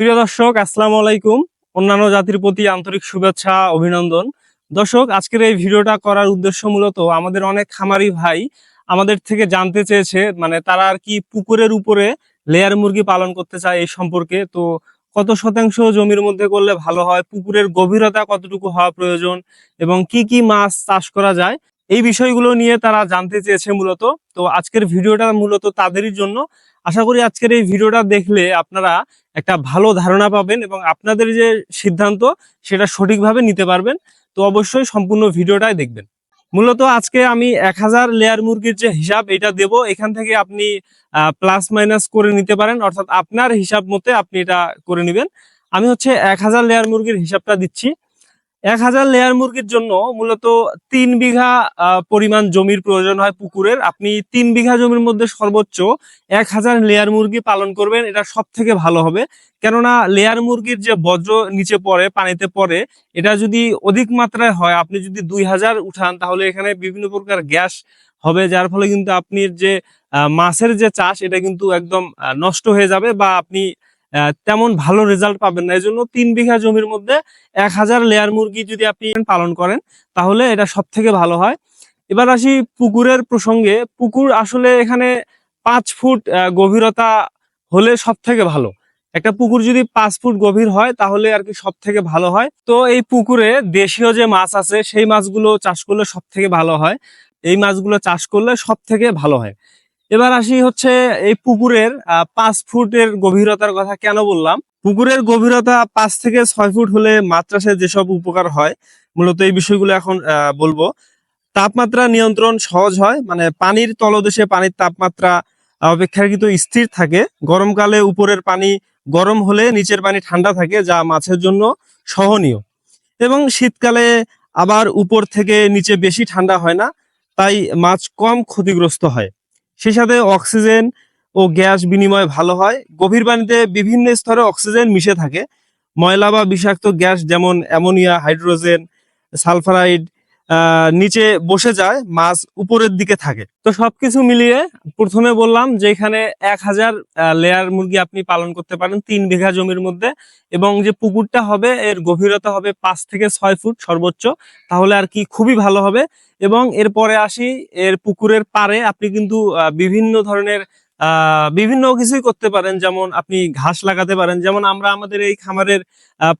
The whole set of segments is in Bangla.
প্রিয় দর্শক, আসসালামু আলাইকুম। অন্যান্য জাতির প্রতি আন্তরিক শুভেচ্ছা, অভিনন্দন। দর্শক, আজকের এই ভিডিওটা করার উদ্দেশ্য মূলত আমাদের অনেক খামারি ভাই আমাদের থেকে জানতে চেয়েছে মানে তারা আর কি পুকুরের উপরে লেয়ার মুরগি পালন করতে চায় এই সম্পর্কে। তো কত শতাংশ জমির মধ্যে করলে ভালো হয়? পুকুরের গভীরতা কতটুকু হওয়া প্রয়োজন? এবং কি কি মাছ চাষ করা যায়? এই বিষয়গুলো নিয়ে তারা জানতে চেয়েছে মূলত। তো আজকের ভিডিওটা মূলত তাদেরই জন্য। আশা করি আজকের এই ভিডিওটা দেখলে আপনারা একটা ভালো ধারণা পাবেন এবং আপনাদের যে সিদ্ধান্ত সেটা সঠিকভাবে নিতে পারবেন। তো অবশ্যই সম্পূর্ণ ভিডিওটাই দেখবেন। মূলত আজকে আমি এক হাজার লেয়ার মুরগির যে হিসাব, এটা দেব। এখান থেকে আপনি প্লাস মাইনাস করে নিতে পারেন। অর্থাৎ আপনার হিসাব মতে আপনি এটা করে নেবেন। আমি হচ্ছে এক হাজার লেয়ার মুরগির হিসাবটা দিচ্ছি। এক হাজার লেয়ার মুরগির জন্য মূলত তিন বিঘা পরিমাণ জমির প্রয়োজন হয় পুকুরের। আপনি তিন বিঘা জমির মধ্যে সর্বোচ্চ এক হাজার লেয়ার মুরগি পালন করবেন, এটা সব থেকে ভালো হবে। কেননা লেয়ার মুরগির যে বজ্র নিচে পড়ে, পানিতে পড়ে, এটা যদি অধিক মাত্রায় হয়, আপনি যদি দুই হাজার উঠান, তাহলে এখানে বিভিন্ন প্রকার গ্যাস হবে, যার ফলে কিন্তু আপনি যে মাছের যে চাষ, এটা কিন্তু একদম নষ্ট হয়ে যাবে বা আপনি তেমন ভালো রেজাল্ট পাবেন না। এই জন্য তিন বিঘা জমির মধ্যে এক হাজার লেয়ার মুরগি যদি আপনি পালন করেন, তাহলে এটা সব থেকে ভালো হয়। এবার আসি পুকুরের প্রসঙ্গে। পুকুর আসলে এখানে পাঁচ ফুট গভীরতা হলে সব থেকে ভালো। একটা পুকুর যদি পাঁচ ফুট গভীর হয়, তাহলে আর কি সব থেকে ভালো হয়। তো এই পুকুরে দেশীয় যে মাছ আছে, সেই মাছগুলো চাষ করলে সব থেকে ভালো হয়। এই মাছগুলো চাষ করলে সব থেকে ভালো হয়। এবার আসি হচ্ছে এই পুকুরের পাঁচ ফুটের গভীরতার কথা কেন বললাম? পুকুরের গভীরতা পাঁচ থেকে ছয় ফুট হলে মাছ যেসব উপকার হয়, মূলত এই বিষয়গুলো এখন বলব। তাপমাত্রা নিয়ন্ত্রণ সহজ হয় মানে পানির তলদেশে পানির তাপমাত্রা অপেক্ষাকৃত স্থির থাকে। গরমকালে উপরের পানি গরম হলে নিচের পানি ঠান্ডা থাকে, যা মাছের জন্য সহনীয়। এবং শীতকালে আবার উপর থেকে নিচে বেশি ঠান্ডা হয় না, তাই মাছ কম ক্ষতিগ্রস্ত হয়। সেই সাথে অক্সিজেন ও গ্যাস বিনিময় ভালো হয়। গভীর পানিতে বিভিন্ন স্তরে অক্সিজেন মিশে থাকে। ময়লা বা বিষাক্ত গ্যাস যেমন অ্যামোনিয়া, হাইড্রোজেন, সালফারাইড নিচে বসে যায়, মাছ উপরের দিকে থাকে। তো সবকিছু মিলিয়ে প্রথমে বললাম যে এখানে এক হাজার লেয়ার মুরগি আপনি পালন করতে পারেন তিন বিঘা জমির মধ্যে এবং যে পুকুরটা হবে, এর গভীরতা হবে পাঁচ থেকে ছয় ফুট সর্বোচ্চ, তাহলে আর কি খুবই ভালো হবে। এবং এরপরে আসি, এর পুকুরের পারে আপনি কিন্তু বিভিন্ন ধরনের বিভিন্ন কিছুই করতে পারেন। যেমন আপনি ঘাস লাগাতে পারেন। যেমন আমরা আমাদের এই খামারের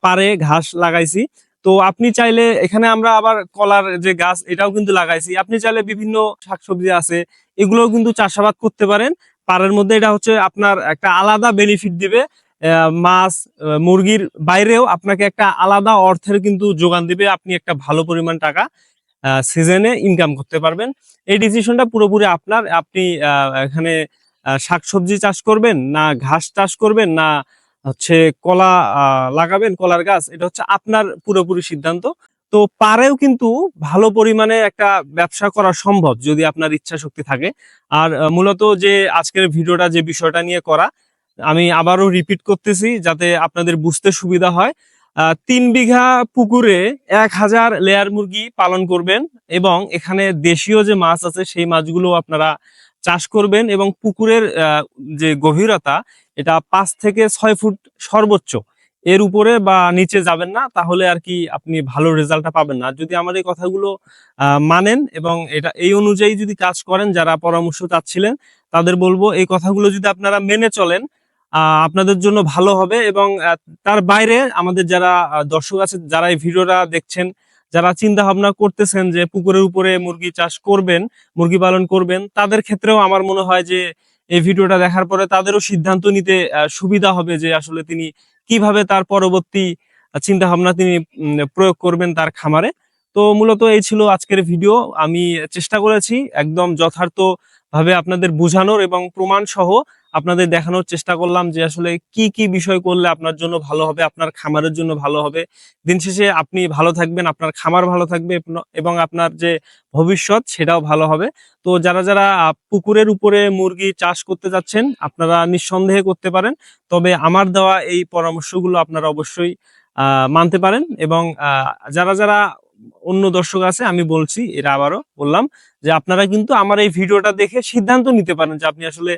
পারে ঘাস লাগাইছি। তো আপনি চাইলে এখানে আমরা আবার কলার যে গাছ, এটাও কিন্তু লাগাইছি। আপনি চাইলে বিভিন্ন শাকসবজি আছে, এগুলোও কিন্তু চাষাবাদ করতে পারেন। পাড়ের মধ্যে এটা হচ্ছে আপনার একটা আলাদা বেনিফিট দিবে। মাছ মুরগির বাইরেও আপনাকে একটা আলাদা অর্থের কিন্তু যোগান দিবে। আপনি একটা ভালো পরিমাণ টাকা সিজনে ইনকাম করতে পারবেন। এই ডিসিশনটা পুরোপুরি আপনার। আপনি এখানে শাকসবজি চাষ করবেন, না ঘাস চাষ করবেন, না হচ্ছে কলা লাগাবেন কলার গাছ, এটা হচ্ছে আপনার পুরোপুরি সিদ্ধান্ত। তো পারেও কিন্তু ভালো পরিমাণে একটা ব্যবসা করা সম্ভব যদি আপনার ইচ্ছা শক্তি থাকে। আর মূলত যে আজকের ভিডিওটা যে বিষয়টা নিয়ে করা, আমি আবারও রিপিট করতেছি যাতে আপনাদের বুঝতে সুবিধা হয়। তিন বিঘা পুকুরে এক হাজার লেয়ার মুরগি পালন করবেন এবং এখানে দেশীয় যে মাছ আছে সেই মাছগুলো আপনারা চাষ করবেন এবং পুকুরের যে গভীরতা, এটা পাঁচ থেকে ছয় ফুট সর্বোচ্চ। এর উপরে বা নিচে যাবেন না, তাহলে আর কি আপনি ভালো রেজাল্টটা পাবেন না। যদি আমার এই কথাগুলো মানেন এবং এটা, এই অনুযায়ী যদি কাজ করেন, যারা পরামর্শ চাচ্ছিলেন, তাদের বলব এই কথাগুলো যদি আপনারা মেনে চলেন আপনাদের জন্য ভালো হবে এবং তার বাইরে আমাদের যারা দর্শক আছে, যারা এই ভিডিওটা দেখছেন যারা চিন্তা ভাবনা করতেছেন যে পুকুরের উপরে মুরগি চাষ করবেন, মুরগি পালন করবেন, তাদের ক্ষেত্রেও আমার মনে হয় যে এই ভিডিওটা দেখার পরে তাদেরও সিদ্ধান্ত নিতে সুবিধা হবে যে আসলে তিনি কীভাবে তার পরবর্তী চিন্তা ভাবনা তিনি প্রয়োগ করবেন তার খামারে। তো মূলত এই ছিল আজকের ভিডিও। আমি চেষ্টা করেছি একদম যথার্থ ভাবে আপনাদের বোঝানোর এবং প্রমাণ সহ আপনাদের দেখানোর চেষ্টা করলাম যে আসলে কি কি বিষয় করলে আপনার জন্য ভালো হবে, আপনার খামারের জন্য ভালো হবে। দিন শেষে আপনি ভালো থাকবেন, আপনার খামার ভালো থাকবে এবং আপনার যে ভবিষ্যৎ সেটাও ভালো হবে। তো যারা যারা পুকুরের উপরে মুরগি চাষ করতে যাচ্ছেন, আপনারা নিঃসন্দেহে করতে পারেন। তবে আমার দেওয়া এই পরামর্শগুলো আপনারা অবশ্যই মানতে পারেন এবং যারা যারা অন্য দর্শক আছে, আমি বলছি, এরা আবারও বললাম যে আপনারা কিন্তু আমার এই ভিডিওটা দেখে সিদ্ধান্ত নিতে পারেন যে আপনি আসলে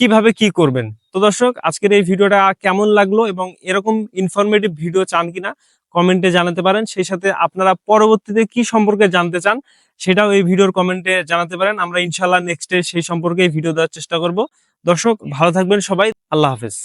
কীভাবে কি করবেন? তো দর্শক, আজকের এই ভিডিওটা কেমন লাগল এবং এরকম ইনফরমেটিভ ভিডিও চান কিনা কমেন্টে জানাতে পারেন। সেই সাথে আপনারা পরবর্তীতে কি সম্পর্কে জানতে চান সেটাও এই ভিডিওর কমেন্টে জানাতে পারেন। আমরা ইনশাল্লাহ নেক্সট নেক্সটে সেই সম্পর্কে ভিডিও দেওয়ার চেষ্টা করব। দর্শক, ভালো থাকবেন সবাই। আল্লাহ হাফেজ।